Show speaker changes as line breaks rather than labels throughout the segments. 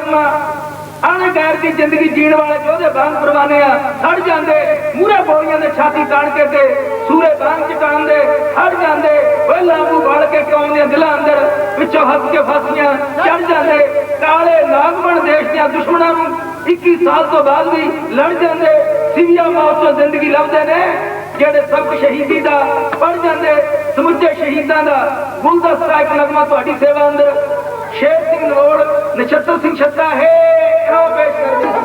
ਸ਼ਹੀਦਾਂ ਆਣੇ ਗੈਰ ਦੀ ਜ਼ਿੰਦਗੀ ਜੀਣ ਵਾਲੇ ਯੋਧੇ ਬਾਂਗ ਪਰਵਾਨੇ ਆ। ਹਟ ਜਾਂਦੇ ਮੂਰੇ ਬੋਲੀਆਂ ਦੇ ਛਾਤੀ ਤਾਣ ਕੇ ਤੇ ਸੂਰੇ ਬਾਂਗ ਚਟਾਣ ਦੇ ਜਾਂਦੇ, ਓਏ ਲਾਗੂ ਵੜ ਕੇ ਕੌਮ ਦੇ ਦਿਲਾਂ ਅੰਦਰ ਵਿੱਚੋਂ ਹੱਸ ਕੇ ਫਾਸੀਆਂ ਚੜ ਜਾਂਦੇ, ਕਾਲੇ ਨਾਗਮਣ ਦੇਸ਼ ਦੇ ਦੁਸ਼ਮਣਾਂ ਨੂੰ 21 ਸਾਲ ਤੋਂ ਬਾਅਦ ਵੀ ਲੜ ਜਾਂਦੇ ਸਿਵਿਆ ਮੌਤ ਤੋਂ ਜ਼ਿੰਦਗੀ ਲੱਭਦੇ ਨੇ, ਜਿਹੜੇ ਸਭ ਸ਼ਹੀਦੀ ਦਾ ਪੜ ਜਾਂਦੇ, ਸਮੁੱਚੇ ਸ਼ਹੀਦਾਂ ਦਾ, ਗੁਲਦਸਤਾ ਇੱਕ ਨਗਮਾ ਤੁਹਾਡੀ ਸੇਵਾ ਅੰਦਰ ਸ਼ੇਰ ਸਿੰਘ ਨਰੋੜ ਨਛੱਤਰ ਸਿੰਘ ਛੱਤਾ ਹੈ ਆਓ ਪੇਸ਼ ਕਰਦੇ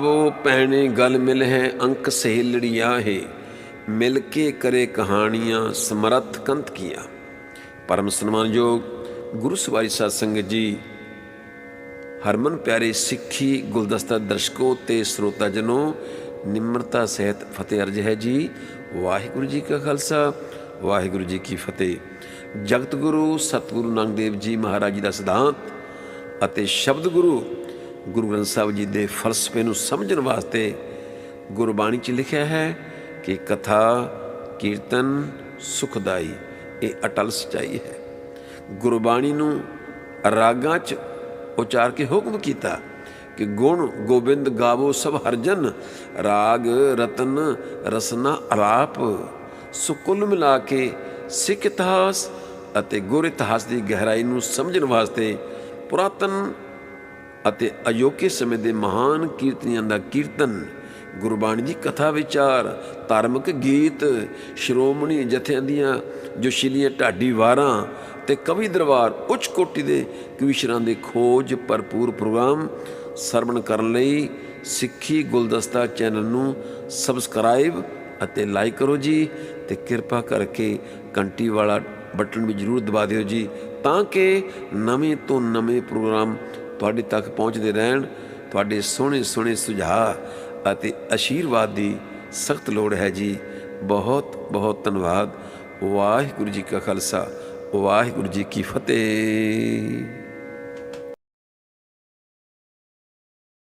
ਆਵੋ ਪਹਿਣੇ ਗਲ ਮਿਲ ਹੈ ਅੰਕ ਸਹੇਲੜੀਆ ਹੈ। ਮਿਲ ਕੇ ਕਰੇ ਕਹਾਣੀਆਂ, ਸਮਰੱਥ ਕੰਤ ਕੀਆ। ਪਰਮ ਸਨਮਾਨਯੋਗ ਗੁਰੂ ਸਵਾਰੀ ਸਾਧ ਸੰਗਤ ਜੀ, ਹਰਮਨ ਪਿਆਰੇ ਸਿੱਖੀ ਗੁਲਦਸਤਾ ਦਰਸ਼ਕੋ ਤੇ ਸਰੋਤਾ ਜਨੋ, ਨਿਮਰਤਾ ਸਹਿਤ ਫਤਿਹ ਅਰਜ ਹੈ ਜੀ। ਵਾਹਿਗੁਰੂ ਜੀ ਕਾ ਖਾਲਸਾ, ਵਾਹਿਗੁਰੂ ਜੀ ਕੀ ਫਤਿਹ। ਜਗਤ ਗੁਰੂ, ਸਤਿਗੁਰੂ ਨਾਨਕ ਦੇਵ ਜੀ ਮਹਾਰਾਜ ਜੀ ਦਾ ਸਿਧਾਂਤ ਅਤੇ ਸ਼ਬਦ ਗੁਰੂ ਗੁਰੂ ਗ੍ਰੰਥ ਸਾਹਿਬ ਜੀ ਦੇ ਫਲਸਫੇ ਨੂੰ ਸਮਝਣ ਵਾਸਤੇ ਗੁਰਬਾਣੀ 'ਚ ਲਿਖਿਆ ਹੈ ਕਿ ਕਥਾ, ਕੀਰਤਨ, ਸੁਖਦਾਈ, ਇਹ ਅਟਲ ਸਚਾਈ ਹੈ। ਗੁਰਬਾਣੀ ਨੂੰ ਰਾਗਾਂ 'ਚ ਉਚਾਰ ਕੇ ਹੁਕਮ ਕੀਤਾ ਕਿ ਗੁਣ ਗੋਬਿੰਦ ਗਾਵੋ ਸਭ ਹਰਜਨ, ਰਾਗ, ਰਤਨ, ਰਸਨਾ ਅਲਾਪ ਸੋ ਕੁੱਲ ਮਿਲਾ ਕੇ ਸਿੱਖ ਇਤਿਹਾਸ ਅਤੇ ਗੁਰ ਇਤਿਹਾਸ ਦੀ ਗਹਿਰਾਈ ਨੂੰ ਸਮਝਣ ਵਾਸਤੇ ਪੁਰਾਤਨ ਅਤੇ ਅਯੋਕੇ ਸਮੇਂ ਦੇ ਮਹਾਨ ਕੀਰਤਨੀਆਂ ਦਾ ਕੀਰਤਨ, ਗੁਰਬਾਣੀ ਦੀ ਕਥਾ ਵਿਚਾਰ, ਧਾਰਮਿਕ ਗੀਤ, ਸ਼੍ਰੋਮਣੀ ਜਥਿਆਂ ਦੀਆਂ ਜੋਸ਼ੀਲੀਆਂ ਢਾਡੀ ਵਾਰਾਂ ਤੇ ਕਵੀ ਦਰਬਾਰ ਉੱਚ ਕੋਟੀ ਦੇ ਕਵੀਸ਼ਰਾਂ ਦੇ ਖੋਜ ਭਰਪੂਰ ਪ੍ਰੋਗਰਾਮ ਸਰਵਣ ਕਰਨ ਲਈ ਸਿੱਖੀ ਗੁਲਦਸਤਾ ਚੈਨਲ ਨੂੰ ਸਬਸਕ੍ਰਾਈਬ ਅਤੇ ਲਾਈਕ ਕਰੋ ਜੀ ਤੇ ਕਿਰਪਾ ਕਰਕੇ ਘੰਟੀ ਵਾਲਾ ਬਟਨ ਵੀ ਜਰੂਰ ਦਬਾ ਦਿਓ ਜੀ ਤਾਂ ਕਿ ਨਵੇਂ ਤੋਂ ਨਵੇਂ ਪ੍ਰੋਗਰਾਮ ਤੁਹਾਡੇ ਤੱਕ ਪਹੁੰਚਦੇ ਰਹਿਣ, ਤੁਹਾਡੇ ਸੋਹਣੇ ਸੋਹਣੇ ਸੁਝਾਅ ਅਤੇ ਅਸ਼ੀਰਵਾਦ ਦੀ ਸਖਤ ਲੋੜ ਹੈ ਜੀ। ਬਹੁਤ ਬਹੁਤ ਧੰਨਵਾਦ। ਵਾਹਿਗੁਰੂ ਜੀ ਕਾ ਖਾਲਸਾ, ਵਾਹਿਗੁਰੂ ਜੀ ਕੀ ਫਤਿਹ।